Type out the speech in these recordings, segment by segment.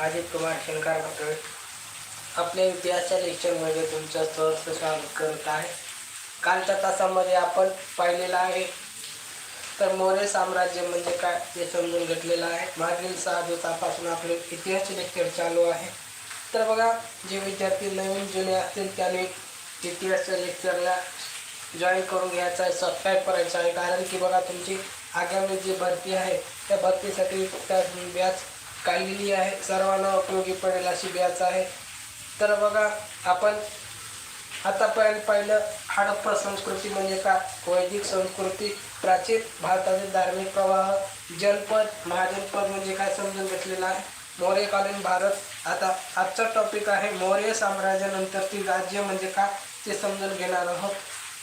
Ajit Kumar Shankar doctor आपल्या इतिहासच्या लेक्चरमध्ये तुमचं सहर्ष स्वागत करत आहे. कालच्या तासामध्ये आपण पाहिलेलं आहे तर मौर्य साम्राज्य म्हणजे काय ते समजून घेतलेलं आहे. मागील सहा दिवसापासून आपले इतिहासचे लेक्चर चालू आहे. तर बघा जे विद्यार्थी नवीन जुने असतील त्याने इतिहासच्या लेक्चरला जॉईन करून घ्यायचं आहे सबस्क्राईब करायचं आहे. कारण की बघा तुमची आगामी जी भरती आहे त्या भरतीसाठी त्या बॅच काढलेली आहे. सर्वांना उपयोगी पडेल अशी बियाचं आहे. तर बघा आपण आतापर्यंत पाहिलं हडप्पा संस्कृती म्हणजे काय वैदिक संस्कृती प्राचीन भारतातील धार्मिक प्रवाह जनपद महाजनपद म्हणजे काय समजून घेतलेलं आहे? मौर्यकालीन भारत आता आजचा टॉपिक आहे मौर्य साम्राज्यानंतरची राज्य म्हणजे काय ते समजून घेणार आहोत.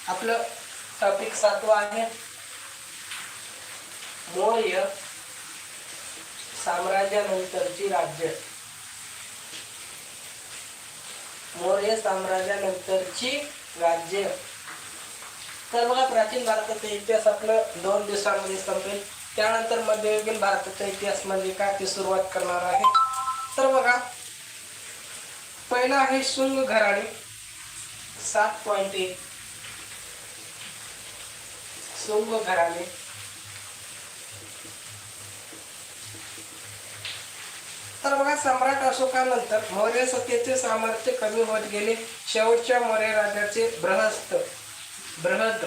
आपलं टॉपिक सातवा आहे. मौर्य साम्राज्यानंतरची राज्य. मौर्य साम्राज्यानंतरची राज्य. तर बघा प्राचीन भारताचा इतिहास आपलं दोन दिवसांमध्ये संपेल. त्यानंतर मध्ययुगीन भारताचा इतिहास म्हणजे काय ती सुरुवात करणार आहे. तर बघा पहिला आहे शुंग घराणे. सात पॉईंट एक. शुंग घराणे. तर बघा सम्राट अशोकानंतर मौर्य सत्तेचे सामर्थ्य कमी होत गेले. शेवटच्या मौर्य राजाचे बृहस्थ बृहद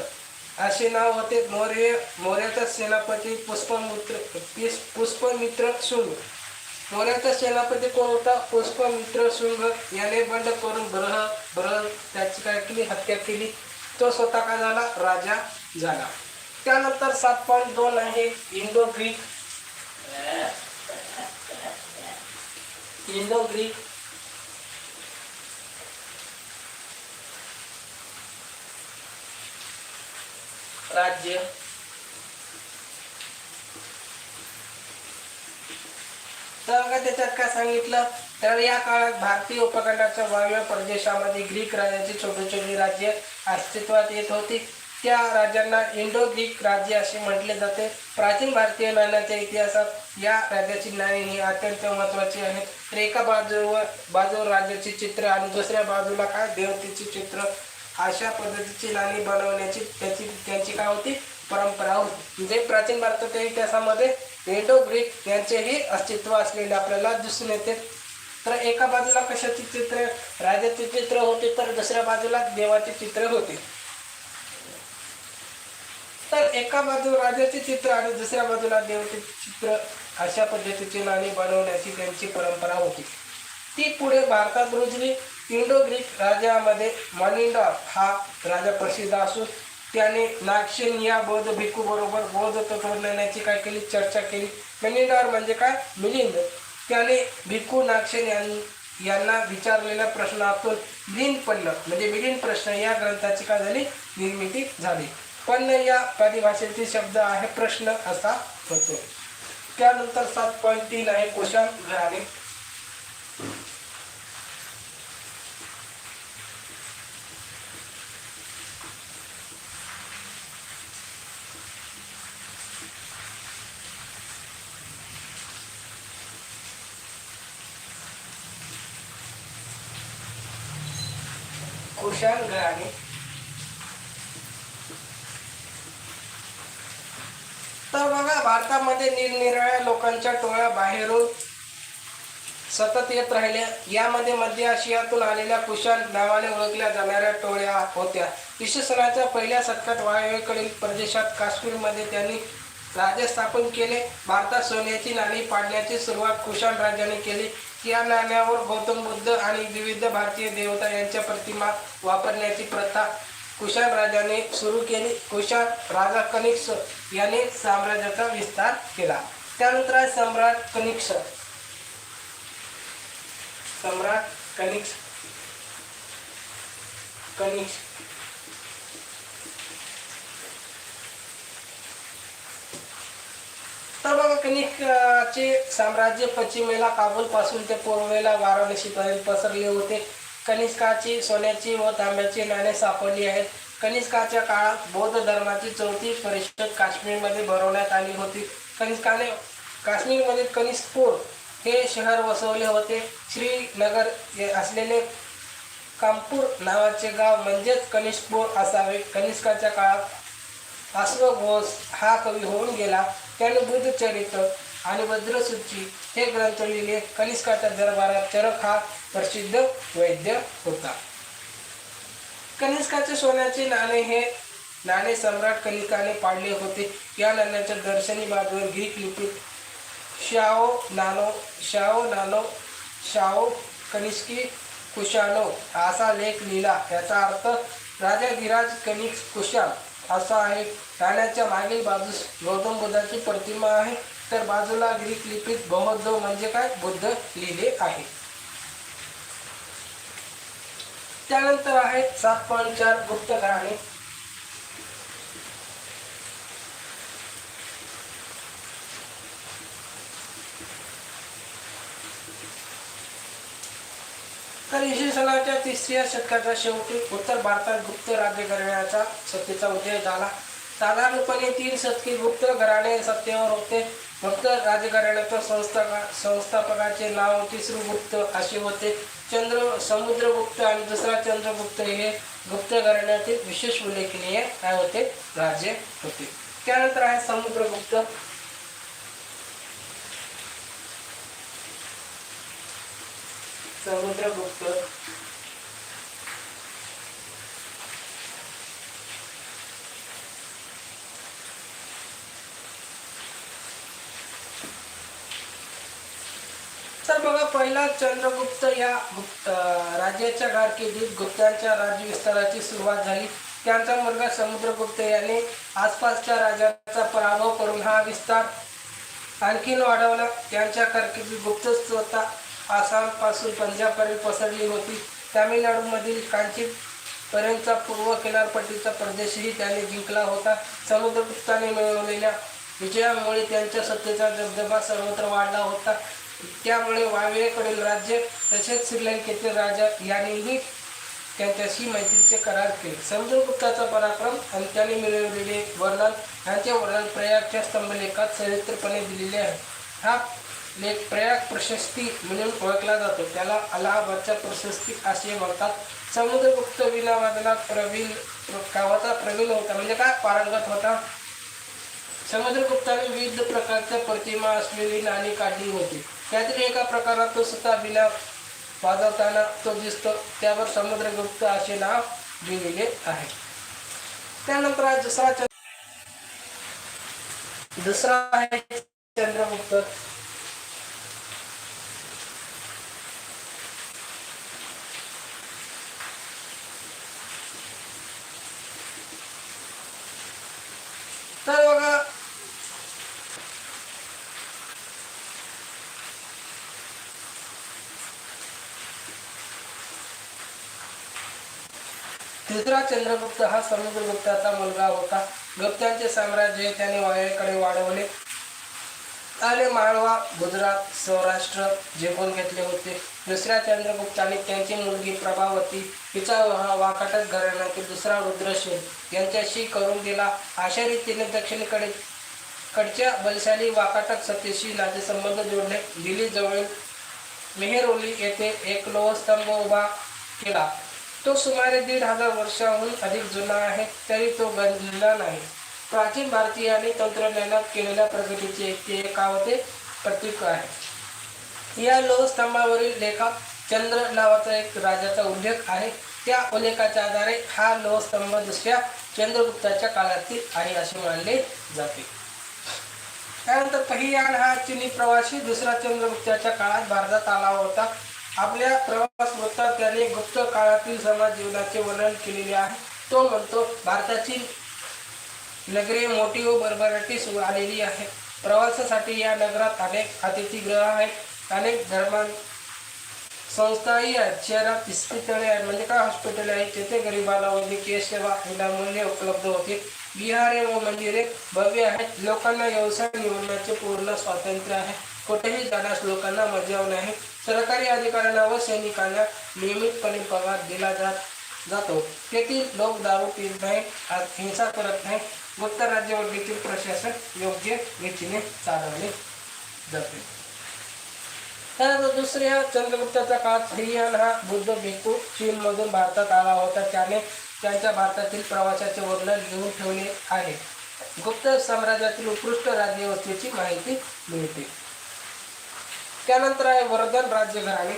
असे नाव होते. मौर्य मौर्याचा सेनापती पुष्पमित्र पुष्पमित्र शुंग. मौर्याचा सेनापती कोण होता? पुष्पमित्र शुंग. याने बंड करून ब्रह ब्रह त्याची काय केली? हत्या केली. तो स्वतः काय झाला? राजा झाला. त्यानंतर सात पॉईंट दोन आहे इंडो ग्रीक इंडो ग्रीक राज्य तर त्याच्यात काय सांगितलं तर या काळात भारतीय उपखंडाच्या वायव्य प्रदेशामध्ये ग्रीक राजाची छोटे छोटे राज्य अस्तित्वात येत होती. त्या राज्यांना इंडो ग्रीक राज्य असे म्हटले जाते. प्राचीन भारतीय नाण्याच्या इतिहासात या राज्याची नाणी ही अत्यंत महत्त्वाची आहेत. तर एका बाजूवर बाजूवर राज्याचे चित्र आणि दुसऱ्या बाजूला काय? देवतेचे चित्र. अशा पद्धतीची नाणी बनवण्याची त्याची त्यांची काय होती? परंपरा होती. जे प्राचीन भारताच्या इतिहासामध्ये इंडो ग्रीक यांचेही अस्तित्व असलेले आपल्याला दिसून येते. तर एका बाजूला कशाचे चित्र? राजाचे चित्र होते तर दुसऱ्या बाजूला देवाचे चित्र होते. तर एका बाजू राजाचे चित्र आणि दुसऱ्या बाजूला देवते चित्र अशा पद्धतीची नाणी बनवण्याची त्यांची परंपरा होती. ती पुढे भारतात रुजली. इंडो ग्रीक राजामध्ये मनिंडा हा राजा प्रसिद्ध असून त्याने नागसेन या बौद्ध भिक्खू बरोबर बौद्ध तत्वज्ञानाची काय केली? चर्चा केली. मनिंडार म्हणजे काय? मिलिंद. त्याने भिक्खू नागसेन यांनी यांना विचारलेल्या प्रश्नातून मिलिंद पडलं म्हणजे मिलिंद प्रश्न या ग्रंथाची काय झाली? निर्मिती झाली. पण या परिभाषेतील शब्द आहे प्रश्न असा होतो. त्यानंतर सात पॉईंट तीन आहे कुशाण घराणे कुशाण घराणे तर बघा भारतामध्ये निरनिराळ्या लोकांच्या टोळ्या बाहेरून सतत येत राहिल्या. यामध्ये मध्य आशियातून आलेल्या कुशाल नावाने ओळखल्या जाणाऱ्या टोळ्या होत्या. इसवी पहिल्या शतकात वायव्येकडील प्रदेशात काश्मीरमध्ये त्यांनी राज्य स्थापन केले. भारतात सोन्याची नाणी पाडण्याची सुरुवात कुशाल राजाने केली. या नाण्यावर गौतम बुद्ध आणि विविध भारतीय देवता यांच्या प्रतिमा वापरण्याची प्रथा कुशाण राजाने सुरू केली. कुशाण राजा कनिक्ष याने साम्राज्याचा विस्तार केला. त्यानंतर आहे सम्राट कनिक्ष सम्राट कनिक्ष कनिक्ष तर बघा कनिकचे साम्राज्य पश्चिमेला काबूल पासून ते पूर्वेला वाराणसीपर्यंत पसरले होते. कनिष्काची सोन्याची व तांब्याची नाणे सापडली आहेत. कनिष्काच्या काळात बौद्ध धर्माची चौथी परिषद काश्मीरमध्ये भरवण्यात आली होती. कनिष्काने काश्मीरमध्ये कनिष्कपूर हे शहर वसवले होते. श्रीनगर असलेले कामपूर नावाचे गाव म्हणजेच कनिष्कपूर असावे. कनिष्काच्या काळात अश्वघोष हा कवी होऊन गेला. त्याने बुद्धचरित्र आणि भद्रसूची हे ग्रंथ लिहिले. कनिष्काच्या दरबारात चरक हा प्रसिद्ध वैद्य होता. कनिष्काचे सोन्याचे नाणे हे नाणे सम्राट कनिकाने पाडले होते. या नाण्याच्या दर्शनी बाजूवर ग्रीक लिपीत शाओ नानो शाओ नानो शाओ कनिष्की कुशानो असा लेख लिहिला. याचा अर्थ राजा गिराज कनिष्क कुशाल असा आहे. नाण्याच्या मागील बाजूस गौतम बुद्धाची प्रतिमा आहे. तर बाजूला ग्रीक लिपीत बौद्ध म्हणजे काय? बुद्ध लिहिले आहे. त्यानंतर आहे सात पॉईंट चार गुप्त घराणे. तर इसवी सणाच्या तिसऱ्या शतकाच्या शेवटी उत्तर भारतात गुप्त राज्य करण्याचा सत्तेचा उदय झाला. साधारणपणे तीन शतके गुप्त घराणे सत्तेवर होते. फक्त राजघराण्याच्या संस्था संस्थापकाचे नाव तिसरुगुप्त असे होते. चंद्र समुद्रगुप्त आणि दुसरा चंद्रगुप्त हे गुप्त घराण्यातील विशेष उल्लेखनीय काय होते? राजे होते. त्यानंतर आहे समुद्रगुप्त. समुद्रगुप्त तर बघा पहिला चंद्रगुप्त या गुप्त राज्याच्या कारकिर्दीत गुप्तांच्या राज्यविस्ताराची सुरुवात झाली. त्यांचा मुलगा समुद्रगुप्त याने आसपासच्या राजाचा पराभव करून हा विस्तार आणखीन वाढवला. त्यांच्या कारकिर्दीत गुप्त स्वतः आसामपासून पंजाबपर्यंत पसरली होती. तामिळनाडूमधील कांचीपर्यंतचा पूर्व किनारपट्टीचा प्रदेशही त्याने जिंकला होता. समुद्रगुप्ताने मिळवलेल्या विजयामुळे त्यांच्या सत्तेचा दबदबा सर्वत्र वाढला होता. त्यामुळे वायव्येकडील राज्य तसेच श्रीलंकेतील राजा यांनीही त्यांच्याशी मैत्रीचे करार केले. समुद्रगुप्ताचा पराक्रम आणि त्याने मिळवलेले वर्णन यांचे वर्णन प्रयागच्या स्तंभलेखात सविस्तरपणे दिलेले आहे. हा लेख प्रयाग प्रशस्ती म्हणून ओळखला जातो. त्याला अलाहाबादच्या प्रशस्ती असे म्हणतात. समुद्रगुप्त विनावादनात प्रवीण गावाचा प्रवीण होता. म्हणजे काय पारंगत होता. समुद्रगुप्ताने विविध प्रकारच्या प्रतिमा असलेली नाणी काढली होती. काहीतरी एका प्रकारात तो स्वतः विना वाजवताना तो दिसतो. त्यावर समुद्रगुप्त असे नाव लिहिलेले आहे. त्यानंतर आहे दुसरा दुसरा आहे चंद्रगुप्त तर बघा दुसरा चंद्रगुप्त हा समुद्रगुप्ताचा मुलगा होता. गुप्तांचे साम्राज्य त्याने वायव्येकडे वाढवले. आणि माळवा गुजरात सौराष्ट्र जिंकून घेतले होते. दुसऱ्या चंद्रगुप्ताने त्यांची मुलगी प्रभावती हिचा विवाह वाकाटक घराण्यातील दुसरा रुद्रसेन यांच्याशी करून दिला. अशा रीतीने दक्षिणेकडे कडच्या बलशाली वाकाटक सत्तेशी नातेसंबंध जोडले. दिल्ली जवळ मेहरोली येथे एक लोहस्तंभ उभा केला. तो सुमारे दीड हजार वर्षाहून अधिक जुना आहे तरी तो बनलेला नाही. प्राचीन भारतीयांनी तंत्रज्ञानात केलेल्या प्रगतीचे ते एकावते प्रतीक आहे. या लोहस्तंभावरील लेखात चंद्र नावाचा एक राजाचा उल्लेख आहे. त्या उल्लेखाच्या आधारे हा लोहस्तंभ दुसऱ्या चंद्रगुप्ताच्या काळातील आहे असे मानले जाते. त्यानंतर पहियान हा चिनी प्रवासी दुसरा चंद्रगुप्ताच्या काळात भारतात आला होता. आपल्या प्रवास वृत्तात त्याने गुप्त काळातील समाज जीवनाचे वर्णन केलेले आहे. तो म्हणतो भारताची नगरे मोठी व भरभराटी आलेली आहे. प्रवासासाठी या नगरात अनेक अतिथीगृह आहेत. अनेक धर्मां संस्थाही आहेत. शहरात इस्पितळे आहेत म्हणजे काय हॉस्पिटल आहे तेथे गरिबाला वैद्यकीय सेवा विनामूल्य उपलब्ध होते. विहारे व मंदिरे भव्य आहेत. लोकांना व्यवसाय निवडण्याचे पूर्ण स्वातंत्र्य आहे. कुठेही जाण्यास लोकांना मजा नाही. सरकारी अधिकाऱ्यांना व सैनिकांना नियमितपणे पगार दिला जात जातो. तेथील लोक दारू पित नाही हिंसा करत नाही गुप्त राज्यावर देखील प्रशासन योग्य रीतीने चालवले जाते. त्यानंतर दुसऱ्या चंद्रगुप्ताचा काळात हियान हा बुद्ध भिक्खू चीनमधून भारतात आला होता. त्याने त्यांच्या भारतातील प्रवासाचे वर्णन लिहून ठेवले आहे. गुप्त साम्राज्यातील उत्कृष्ट राज्यव्यवस्थेची माहिती मिळते. त्यानंतर आहे वर्धन राज्य घराणे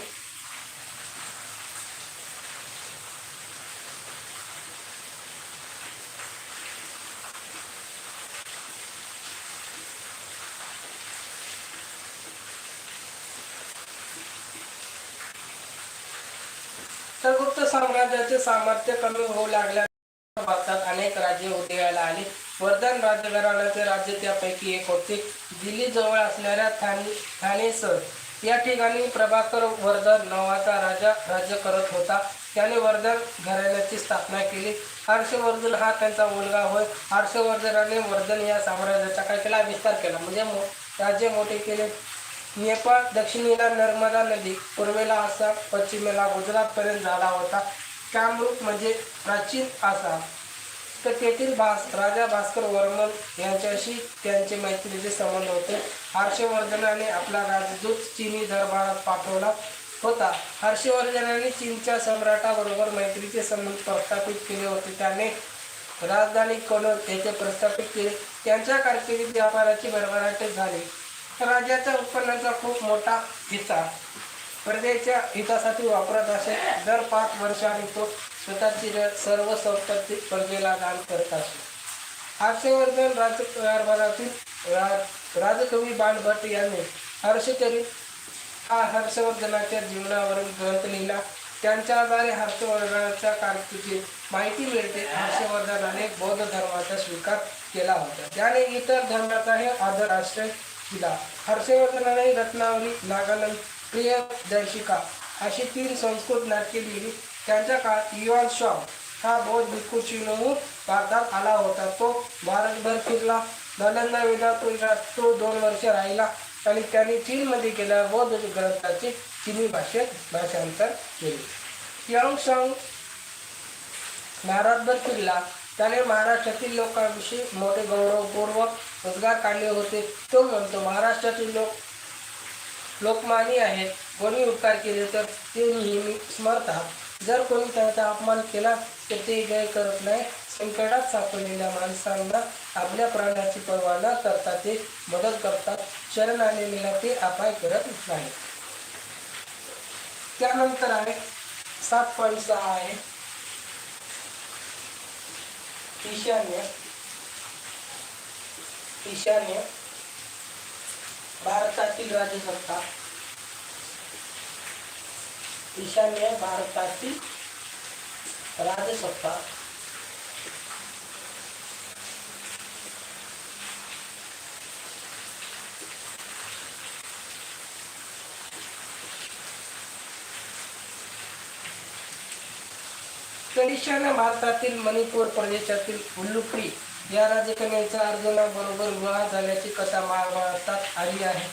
तर गुप्त साम्राज्याचे सामर्थ्य कमी होऊ लागल्या भारतात अनेक राज्ये उदयाला आली. वर्धन राजघराण्याचे राज्य त्यापैकी एक होते. दिल्ली जवळ असणाऱ्या ठाणे ठाणेसर या ठिकाणी प्रभाकर वर्धन नावाचा राजा राज्य करत होता. त्याने वर्धन घराण्याची स्थापना केली. हर्षवर्धन हा त्यांचा मुलगा होय. हर्षवर्धनाने वर्धन या साम्राज्याचा काय केला विस्तार केला. म्हणजे मो- राज्य मोठे केले. नेपाळ दक्षिणेला नर्मदा नदी पूर्वेला आसाम पश्चिमेला गुजरातपर्यंत झाला होता. कामरूप म्हणजे प्राचीन आसाम. तर तेथील भास राजा भास्कर वर्मन यांच्याशी त्यांचे मैत्रीचे संबंध होते. हर्षवर्धनाने आपला राजदूत चिनी दरबारात पाठवला होता. हर्षवर्धनाने चीनच्या सम्राटाबरोबर मैत्रीचे संबंध प्रस्थापित केले होते. त्याने राजधानी कनौज येथे प्रस्थापित केले. त्यांच्या कारकिर्दीत व्यापाराची भरभराट झाली. राज्याच्या उत्पन्नाचा खूप मोठा हिस्सा प्रजेच्या हितासाठी वापरत असे दर पाच वर्षांनी तो स्वतःची सर्व संपत्ती प्रजेला दान करत असे हर्षवर्धन राजकारभारातील रा राजकवी बाणभट्ट यांनी हर्षचरित हा हर्षवर्धनाच्या जीवनावरील ग्रंथ लिहिला. त्यांच्या आधारे हर्षवर्धनाच्या कारकिर्दीत माहिती मिळते. हर्षवर्धनाने बौद्ध धर्माचा स्वीकार केला होता. त्याने इतर धर्माचाही आदर आश्रय दिला. हर्षवर्धनाने रत्नावली नागानंद प्रियदर्शिका अशी तीन संस्कृत नाटके लिहिली. त्यांच्या काळात युवान शॉ हा बौद्ध भिक्खू चीनहून भारतात आला होता. तो भारतभर फिरला. नालंदा विद्यापीठात तो दोन वर्ष राहिला. आणि त्यांनी चीनमध्ये गेल्या बौद्ध ग्रंथाचे चिनी भाषेत भाषांतर केले. यांग भारतभर फिरला. त्याने महाराष्ट्रातील लोकांविषयी मोठे गौरवपूर्वक उद्गार काढले होते. तो म्हणतो महाराष्ट्रातील लोक लोकमानी आहेत. कोणी उपकार केले तर ते नेहमी स्मरतात जर कोणी त्यांचा अपमान केला तर ते जय करत नाही. संकटात सापडलेल्या माणसांना आपल्या प्राणाची पर्वा न करता ते मदत करतात. शरण आलेलेला ते अपाय करत नाही. त्यानंतर आहे सात पॉईंट सहा आहे. ईशान्य. ईशान्य. भारतातील राजसत्ता. ईशान्य भारतातील राजसत्ता. तर ईशान्य भारतातील मणिपूर प्रदेशातील उल्लुपरी या राजकन्याचा अर्जुनाबरोबर विवाह झाल्याची कथा महाभारतात आली आहे.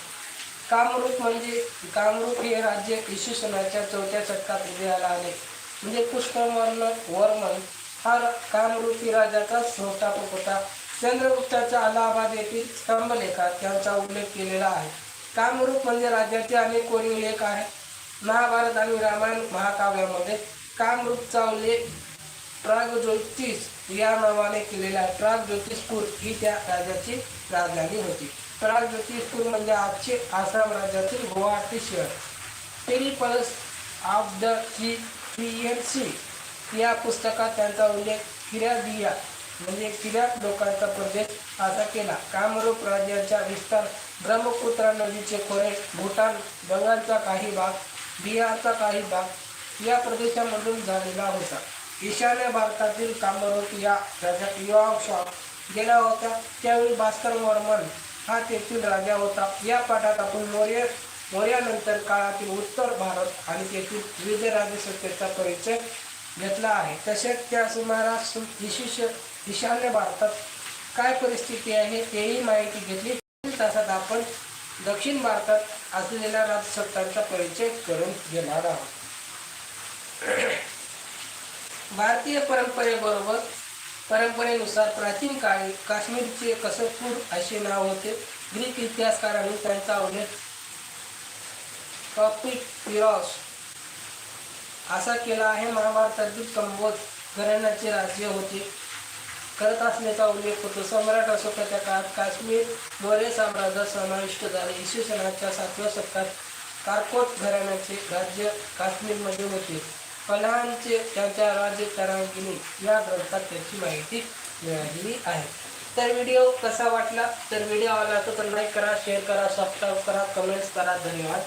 कामरूप म्हणजे कामरूप हे राज्य इसवी चौथ्या शतकात उदयाला आले म्हणजे पुष्करवर्ण वर्मन हा कामरूपी राजाचा संस्थापक होता चंद्रगुप्ताच्या अलाहाबाद येथील स्तंभलेखात त्यांचा उल्लेख केलेला आहे. कामरूप म्हणजे राज्याचे अनेक कोरीव लेख आहेत महाभारत आणि रामायण महाकाव्यामध्ये कामरूपचा उल्लेख प्रागज्योतिष या नावाने केलेला आहे. प्रागज्योतिषपूर ही त्या राजाची राजधानी होती. प्रागज्योतिषपूर म्हणजे आजचे आसाम राज्यातील गुवाहाटी शहर. पेरिपल्स ऑफ द सी या पुस्तकात त्यांचा उल्लेख किरादिया म्हणजे किरात लोकांचा प्रदेश असा केला. कामरूप राज्याचा विस्तार ब्रह्मपुत्रा नदीचे खोरे भूटान बंगालचा काही भाग बिहारचा काही भाग या प्रदेशामधून झालेला होता. ईशान्य भारतातील कामरूप या राज्यात युवा गेला होता. त्यावेळी भास्कर वर्मन हा तेथील राजा होता. या पाठात आपण मौर्य मौर्यानंतर काळातील उत्तर भारत आणि तेथील विविध राजसत्तेचा परिचय घेतला आहे. तसेच त्या सुमारास विशेष ईशान्य भारतात काय परिस्थिती आहे तेही माहिती घेतली. तासात आपण दक्षिण भारतात असलेल्या राजसत्तांचा परिचय करून घेणार आहोत. भारतीय परंपरेबरोबर परंपरेनुसार प्राचीन काळी काश्मीरचे कसरपूर असे नाव होते. ग्रीक इतिहासकारांनी त्यांचा उल्लेख टॉपिक पिरॉस असा केला आहे. महाभारतातील कंबोज घराण्याचे राज्य होते. करत असल्याचा उल्लेख होतो. सम्राट अशोकाच्या काळात काश्मीर मौर्य साम्राज्यात समाविष्ट झाले. इसवी सनाच्या सातव्या शतकात कारकोट घराण्याचे राज्य काश्मीरमध्ये होते. फलांचे त्यांच्या राज्य तरांगिणी या ग्रंथात त्याची माहिती मिळालेली आहे. तर व्हिडिओ कसा वाटला? तर व्हिडिओ आवडला तर लाईक करा शेअर करा सबस्क्राईब करा कमेंट्स करा. धन्यवाद.